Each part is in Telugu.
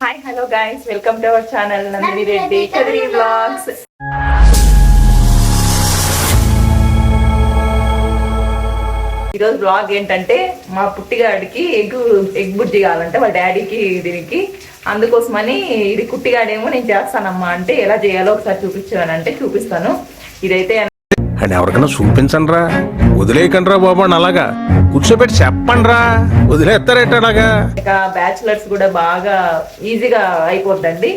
Hi hello guys welcome to our channel Nandini Reddy Kadiri vlogs ఈరోజు బ్లాగ్ ఏంటంటే మా పుట్టిగాడికి ఎగ్ ఎగ్ బుజ్జి కావాలంటే వాళ్ళ డాడీకి దీనికి. అందుకోసమని ఇది కుట్టిగాడేమో నేను చేస్తానమ్మా అంటే ఎలా చేయాలో ఒకసారి చూపించాను అంటే చూపిస్తాను. ఇదైతే ఎవరికైనా చూపించండి రా వదిలేయకండి రా బాబు అని అలాగా. కూర్చోబెట్టి చెప్పండి రా వదిలేస్తారేట అలాగా? ఇక బ్యాచులర్స్ కూడా బాగా ఈజీగా అయిపోద్దండి.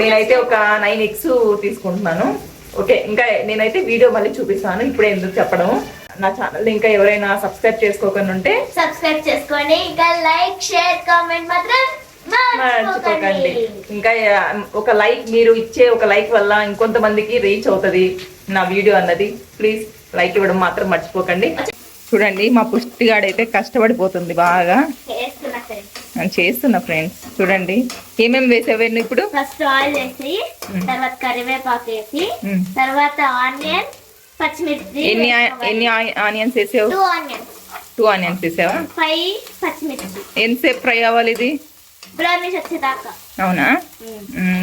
నేనైతే ఒక నైన్ ఎగ్స్ తీసుకుంటున్నాను. ఓకే ఇంకా నేనైతే వీడియో మళ్ళీ చూపిస్తాను. ఇప్పుడే ఎందుకు చెప్పడం నా ఛానల్ ఇంకా ఎవరైనా సబ్స్క్రైబ్ చేసుకోకుండా ఉంటే సబ్స్క్రైబ్ చేసుకోండి. ఇంకా లైక్ షేర్ కామెంట్ మాత్రం మర్చిపోకండి. మర్చిపోకండి. ఇంకా ఒక లైక్ మీరు ఇచ్చే ఒక లైక్ వల్ల ఇంకొంతమందికి రీచ్ అవుతుంది నా వీడియో అన్నది. ప్లీజ్ లైక్ ఇవ్వడం మాత్రం మర్చిపోకండి. చూడండి మా పుష్టిగాడైతే కష్టపడిపోతుంది బాగా. చేస్తున్నా ఫ్రెండ్స్ నేను చేస్తున్నా ఫ్రెండ్స్ చూడండి. ఏమేమి వేసావు ఇప్పుడు? ఫస్ట్ ఆయిల్ వేసి తర్వాత కరివేపాకు వేసి. తర్వాత ఆనియన్ పచ్చిమిర్చి ఎన్ని ఎన్ని ఆనియన్స్ వేసావు? Two onions. టూ ఆనియన్స్ వేసావా? ఫైవ్ పచ్చిమిర్చి. ఎంతసేపు ఫ్రై అవ్వాలి ఇది? బ్రౌనిష్ వచ్చేదాకా. అవునా?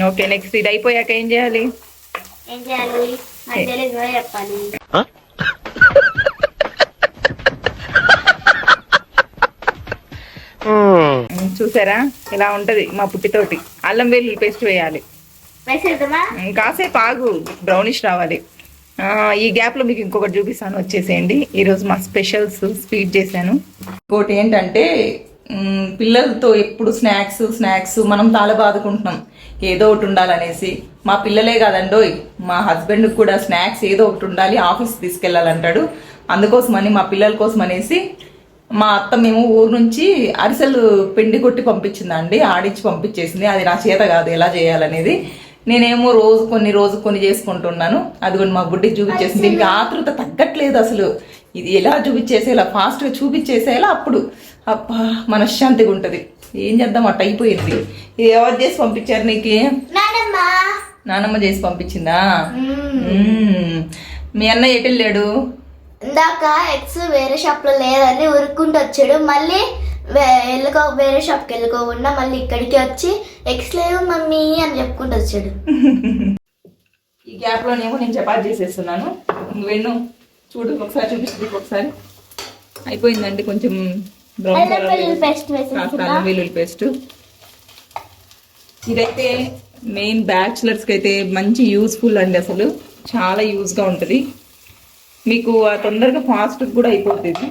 ఓకే నెక్స్ట్ ఇది అయిపోయాక ఏం చేయాలి? ఏం చేయాలి? మధ్యలో చెప్పాలి. చూసారా? ఇలా ఉంటది మా పుట్టితోటి. అల్లం వెల్లుల్లి పేస్ట్ వేయాలి. కాసేపు ఆగు. బ్రౌనిష్ రావాలి. ఆ, ఈ గ్యాప్లో మీకు ఇంకొకటి చూపిస్తాను. వచ్చేసేయండి. ఈరోజు మా స్పెషల్స్ స్వీట్ చేశాను. ఇంకోటి ఏంటంటే పిల్లలతో ఎప్పుడు స్నాక్స్ స్నాక్స్ మనం తాళ బాదుకుంటున్నాం ఏదో ఒకటి ఉండాలనేసి. మా పిల్లలే కాదండోయ్. మా హస్బెండ్ కూడా స్నాక్స్ ఏదో ఒకటి ఉండాలి ఆఫీస్ తీసుకెళ్ళాలంటాడు. అందుకోసమని మా పిల్లల కోసం అనేసి మా అత్త మేము ఊరు నుంచి అరిసెలు పిండి కొట్టి పంపించిందండి ఆడించి పంపించేసింది. అది నా చేత కాదు ఎలా చేయాలనేది. నేనేమో రోజు కొన్ని రోజు కొన్ని చేసుకుంటున్నాను. అది కూడా మా బుడ్డికి చూపించేసింది. దీనికి ఆతృత తగ్గట్లేదు అసలు. ఇది ఎలా చూపించేసేలా ఫాస్ట్గా చూపించేసేలా అప్పుడు. అబ్బా మనశ్శాంతిగా ఉంటుంది. ఏం చేద్దాం అట్ట అయిపోయింది. ఇది ఎవరు చేసి పంపించారు నీకు? నానమ్మ. చేసి పంపించిందా. మీ అన్న ఎటు వెళ్ళాడు? ఇందాక ఎగ్స్ వేరే షాప్లో లేదని ఉరుక్కుంటూ వచ్చాడు. మళ్ళీ వెళ్ళుకో వేరే షాప్కి వెళ్ళుకోకుండా మళ్ళీ ఇక్కడికి వచ్చి ఎగ్స్ లేవు మమ్మీ అని చెప్పుకుంటూ వచ్చాడు. ఈ గ్యాప్ లోనేమో నేను చపాతి చేసేస్తున్నాను. వెన్ను చూడు ఒకసారి చూపిస్తుంది ఒకసారి. అయిపోయిందండి కొంచెం బ్రౌన్ కలర్ వెల్లుల్లి పేస్ట్ ఇదైతే మెయిన్ బ్యాచులర్స్కి అయితే మంచి యూస్ఫుల్ అండి అసలు. చాలా యూస్గా ఉంటుంది. మీకు తొందరగా ఫాస్ట్ కూడా అయిపోతుంది.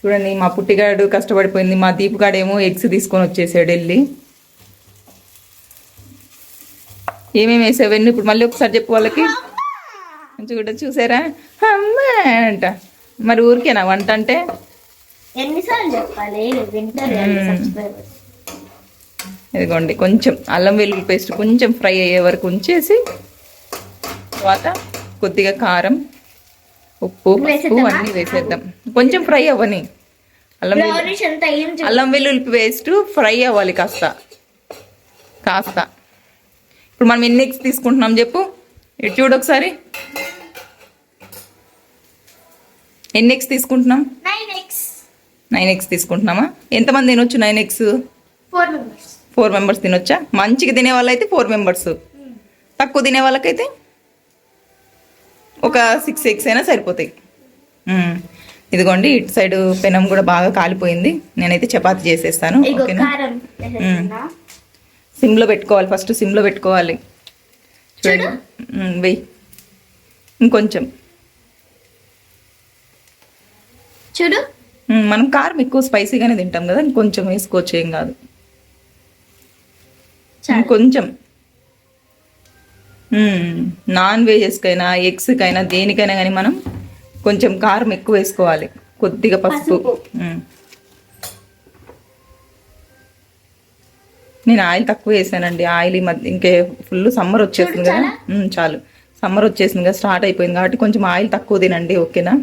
చూడండి మా పుట్టిగాడు కష్టపడిపోయింది. మా దీపుగాడు ఏమో ఎగ్స్ తీసుకొని వచ్చేసాడు వెళ్ళి. ఏమేమి వేసావన్నీ ఇప్పుడు మళ్ళీ ఒకసారి చెప్పు వాళ్ళకి. చూడ చూసారా? అమ్మా అంట. మరి ఊరికేనా వంట అంటే? ఎన్నిసార్లు చెప్పాలి? ఇదిగోండి కొంచెం అల్లం వెల్లుల్లి పేస్ట్ కొంచెం ఫ్రై అయ్యే వరకు ఉంచేసి తర్వాత కొద్దిగా కారం. ఉప్పు పసుపు? అన్నీ వేసేద్దాం. కొంచెం ఫ్రై అవ్వని. అల్లం అల్లం వెల్లుల్లి పేస్ట్ ఫ్రై అవ్వాలి కాస్త. కాస్త. ఇప్పుడు మనం ఎన్ని ఎగ్స్ తీసుకుంటున్నాం చెప్పు? ఇటు చూడు ఒకసారి. ఎన్ని ఎగ్స్ తీసుకుంటున్నాం? నైన్ ఎగ్స్ నైన్ ఎగ్స్ తీసుకుంటున్నామా? ఎంతమంది తినొచ్చు nine eggs four members four members తినొచ్చా? మంచిగా తినే వాళ్ళైతే ఫోర్ మెంబర్స్ తక్కువ తినే వాళ్ళకైతే ఒక సిక్స్ ఎగ్స్ అయినా సరిపోతాయి. ఇదిగోండి ఇటు సైడ్ పెనం కూడా బాగా కాలిపోయింది. నేనైతే చపాతి చేసేస్తాను ఓకేనా. సిమ్లో పెట్టుకోవాలి ఫస్ట్ సిమ్లో పెట్టుకోవాలి. చూడండి వెయ్యి ఇంకొంచెం. చూడు. మనం కారం ఎక్కువ స్పైసీగానే తింటాం కదా ఇంకొంచెం వేసుకోవచ్చు ఏం కాదు. ఇంకొంచెం. నాన్ వెజెస్కైనా ఎగ్స్కైనా దేనికైనా కానీ మనం కొంచెం కారం ఎక్కువ వేసుకోవాలి. కొద్దిగా పసుపు. నేను ఆయిల్ తక్కువ వేసానండి. ఆయిల్ ఈ మధ్య ఇంకే ఫుల్ సమ్మర్ వచ్చేసింది కదా. చాలు. సమ్మర్ వచ్చేసింది కదా స్టార్ట్ అయిపోయింది కాబట్టి కొంచెం ఆయిల్ తక్కువ తినండి ఓకేనా?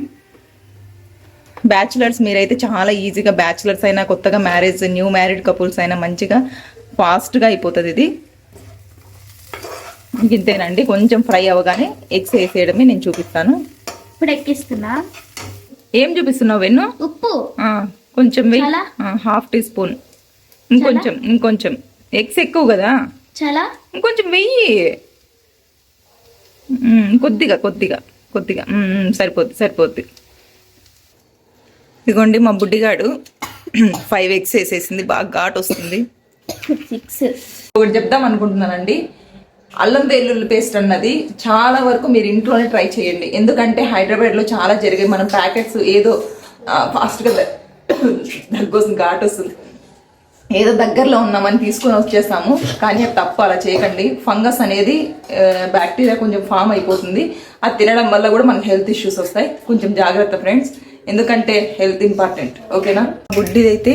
బ్యాచులర్స్ మీరైతే చాలా ఈజీగా బ్యాచులర్స్ అయినా కొత్తగా మ్యారేజ్ న్యూ మ్యారీడ్ కపుల్స్ అయినా మంచిగా ఫాస్ట్గా అయిపోతుంది ఇది. ఇంతేనండి కొంచెం ఫ్రై అవ్వగానే ఎగ్స్ వేసేయడమే నేను చూపిస్తాను. ఇప్పుడు ఎక్కిస్తున్నా ఏం చూపిస్తున్నావు వెన్ను? ఉప్పు. కొంచెం వెయ్యి? Half teaspoon. ఇంకొంచెం ఇంకొంచెం. ఎగ్స్ ఎక్కువ కదా? చాలా. ఇంకొంచెం వెయ్యి. కొద్దిగా కొద్దిగా కొద్దిగా. సరిపోద్ది సరిపోద్ది. ఇదిగోండి మా బుడ్డిగాడు ఫైవ్ ఎగ్స్ వేసేసింది. బాగా ఘాట్ వస్తుంది. సిక్స్. ఒకటి చెప్దాం అనుకుంటున్నానండి. అల్లం వెల్లుల్లి పేస్ట్ అన్నది చాలా వరకు మీరు ఇంట్లోనే ట్రై చేయండి. ఎందుకంటే హైదరాబాద్లో చాలా జరిగాయి మనం ప్యాకెట్స్ ఏదో ఫాస్ట్గా దగ్గొస్తుంది ఘాట్ వస్తుంది. ఏదో దగ్గరలో ఉన్నామని తీసుకొని వచ్చేసాము. కానీ అది తప్పు అలా చేయకండి. ఫంగస్ అనేది బ్యాక్టీరియా కొంచెం ఫామ్ అయిపోతుంది. అది తినడం వల్ల కూడా మనకి హెల్త్ ఇష్యూస్ వస్తాయి. కొంచెం జాగ్రత్త ఫ్రెండ్స్. ఎందుకంటే హెల్త్ ఇంపార్టెంట్. ఓకేనా? గుడ్డిదైతే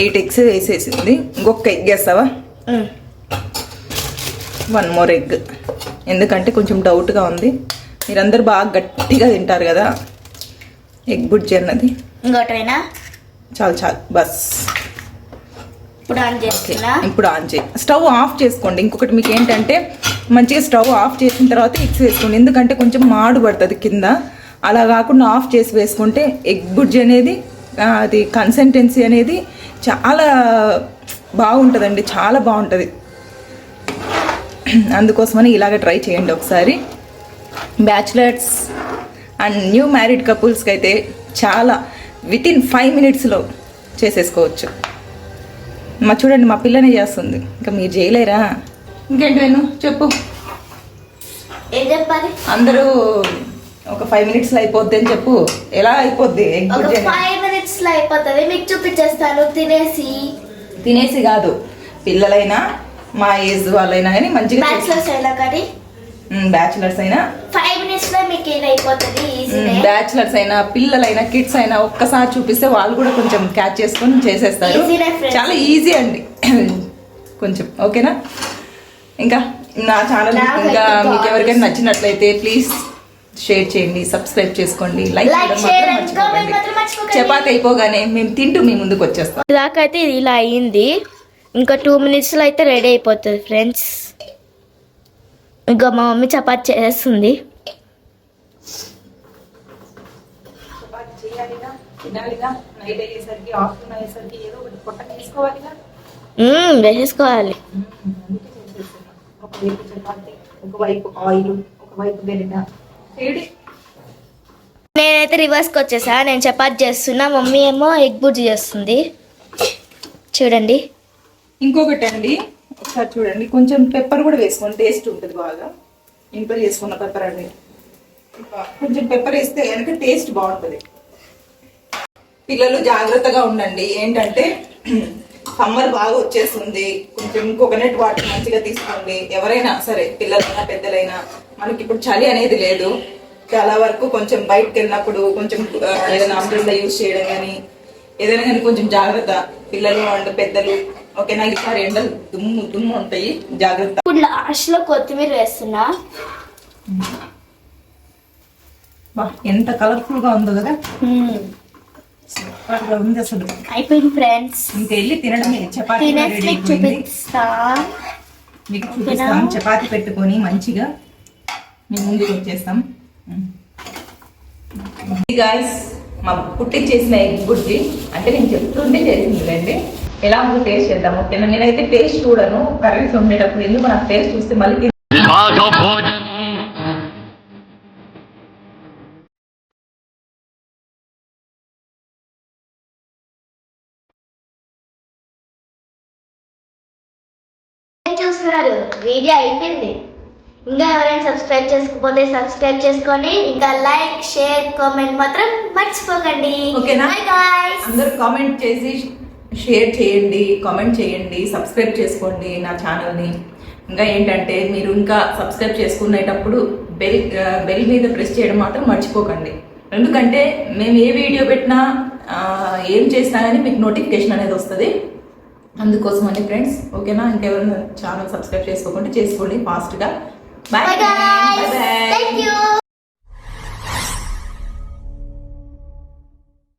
ఎయిట్ ఎగ్స్ వేసేసింది. ఇంకొక ఎగ్ వేస్తావా? One more egg. ఎందుకంటే కొంచెం డౌట్గా ఉంది. మీరందరూ బాగా గట్టిగా తింటారు కదా. ఎగ్ బుడ్జి అన్నది. ఇంకోటైనా? చాలు చాలు. బస్. ఇప్పుడు ఆన్ చేస్తున్నా? ఇప్పుడు ఆన్ చేయి. స్టవ్ ఆఫ్ చేసుకోండి. ఇంకొకటి మీకు ఏంటంటే మంచిగా స్టవ్ ఆఫ్ చేసిన తర్వాత ఎగ్స్ వేసుకోండి. ఎందుకంటే కొంచెం మాడు పడుతుంది కింద. అలా కాకుండా ఆఫ్ చేసి వేసుకుంటే ఎగ్ బుడ్జి అనేది అది కన్సిస్టెన్సీ అనేది చాలా బాగుంటుందండి. చాలా బాగుంటుంది. అందుకోసమని ఇలాగ ట్రై చేయండి ఒకసారి. బ్యాచులర్స్ అండ్ న్యూ మ్యారీడ్ కపుల్స్కి అయితే చాలా విత్ ఇన్ ఫైవ్ మినిట్స్లో చేసేసుకోవచ్చు. మా చూడండి మా పిల్లనే చేస్తుంది. ఇంకా మీరు చేయలేరా? ఇంకేంటి వేణు? చెప్పు. ఏం చెప్పాలి? అందరూ ఒక ఫైవ్ మినిట్స్లో అయిపోద్ది అని చెప్పు. ఎలా అయిపోద్ది? ఫైవ్ మినిట్స్లో అయిపోతుంది. మీకు చూపించేస్తాను. తినేసి. తినేసి కాదు. పిల్లలైనా మా ఏజ్ వాళ్ళైనా కానీ మంచిగా బ్యాచులర్స్ అయినా కానీ? బ్యాచులర్స్ అయినా. ఫైవ్ మినిట్స్లో మీకు ఇది అయిపోతుంది ఈజీనే బ్యాచులర్స్ అయినా పిల్లలైనా కిడ్స్ అయినా ఒక్కసారి చూపిస్తే వాళ్ళు కూడా కొంచెం క్యాచ్ చేసుకొని చేసేస్తారు. చాలా ఈజీ అండి. కొంచెం ఓకేనా? ఇంకా నా ఛానల్ ఇంకా మీకు ఎవరికైనా నచ్చినట్లయితే ప్లీజ్ షేర్ చేయండి సబ్స్క్రైబ్ చేసుకోండి లైక్. చపాతి అయిపోగానే మేము తింటూ మీ ముందుకు వచ్చేస్తాం. దాకైతే ఇది ఇలా అయ్యింది ఇంకా టూ మినిట్స్లో అయితే రెడీ అయిపోతుంది ఫ్రెండ్స్ ఇంకా మా మమ్మీ చపాతి చేస్తుంది. వేసేసుకోవాలి. అందుకే చేసేస్తున్నాం ఒకవైపు చపాతి ఒకవైపు ఆయిల్ ఒకవైపు గరిట చేయండి. నేనైతే రివర్స్కి వచ్చేసా. నేను చపాతి చేస్తున్నా మమ్మీ ఏమో ఎగ్ బుర్జీ చేస్తుంది. చూడండి. ఇంకొకటి అండి ఒకసారి చూడండి. కొంచెం పెప్పర్ కూడా వేసుకోండి. టేస్ట్ ఉంటుంది బాగా. ఇంట్లో చేసుకున్న పెప్పర్ అండి. కొంచెం పెప్పర్ వేస్తే కనుక టేస్ట్ బాగుంటుంది. పిల్లలు జాగ్రత్తగా ఉండండి. ఏంటంటే సమ్మర్ బాగా వచ్చేస్తుంది. కొంచెం కోకోనట్ వాటర్ మంచిగా తీసుకోండి. ఎవరైనా సరే పిల్లలైనా పెద్దలైనా మనకి ఇప్పుడు చలి అనేది లేదు. చాలా వరకు కొంచెం బయటకు వెళ్ళినప్పుడు కొంచెం ఏదైనా అంబ్రెల్లా యూజ్ చేయడం కానీ ఏదైనా కానీ కొంచెం జాగ్రత్త. పిల్లలు అండ్ పెద్దలు ఓకేనా ఈసారి ఎండలు దుమ్ము దుమ్ము ఉంటాయి. జాగ్రత్త. ఇప్పుడు లాస్ట్లో కొత్తిమీర వేస్తున్నా. ఎంత కలర్ఫుల్గా ఉందో కదా. మ్మ్. సూపర్గా ఉంది అసలు. అయిపోయింది ఫ్రెండ్స్ ఇంకా వెళ్ళి తినడమే. చపాతీ తినేసి రెడీ మీకు చూపిస్తా. మీకు చూపిస్తాం. చపాతి పెట్టుకొని మంచిగా మీ ముందుకు వచ్చేస్తాం. గాయస్ మా పుట్టి చేసిన ఎగ్ బుడ్జి అంటే నేను చెప్తుంటే చేసిందిలేండి. ఎలా ఉందో టేస్ట్ చేద్దాం ఓకేనా నేనైతే టేస్ట్ చూడను కర్రీస్ ఉండేటప్పుడు ఎందుకు నాకు టేస్ట్ చూస్తే మళ్ళీ చూస్తున్నారు? వీడియో అయిపోయింది. ఇంకా ఎవరైనా సబ్స్క్రైబ్ చేసుకోకపోతే సబ్స్క్రైబ్ చేసుకోండి ఇంకా లైక్ షేర్ కామెంట్ మాత్రం మర్చిపోకండి. అందరు అందరూ కామెంట్ చేసి షేర్ చేయండి కామెంట్ చేయండి సబ్స్క్రైబ్ చేసుకోండి నా ఛానల్ని. ఇంకా ఏంటంటే మీరు ఇంకా సబ్స్క్రైబ్ చేసుకునేటప్పుడు బెల్ బెల్ మీద ప్రెస్ చేయడం మాత్రం మర్చిపోకండి. ఎందుకంటే మేము ఏ వీడియో పెట్టినా ఏం చేసినా కానీ మీకు నోటిఫికేషన్ అనేది వస్తుంది. అందుకోసమని ఫ్రెండ్స్ ఓకేనా? ఇంకెవరైనా ఛానల్ సబ్స్క్రైబ్ చేసుకోకుండా చేసుకోండి ఫాస్ట్గా. బాయ్. బాయ్.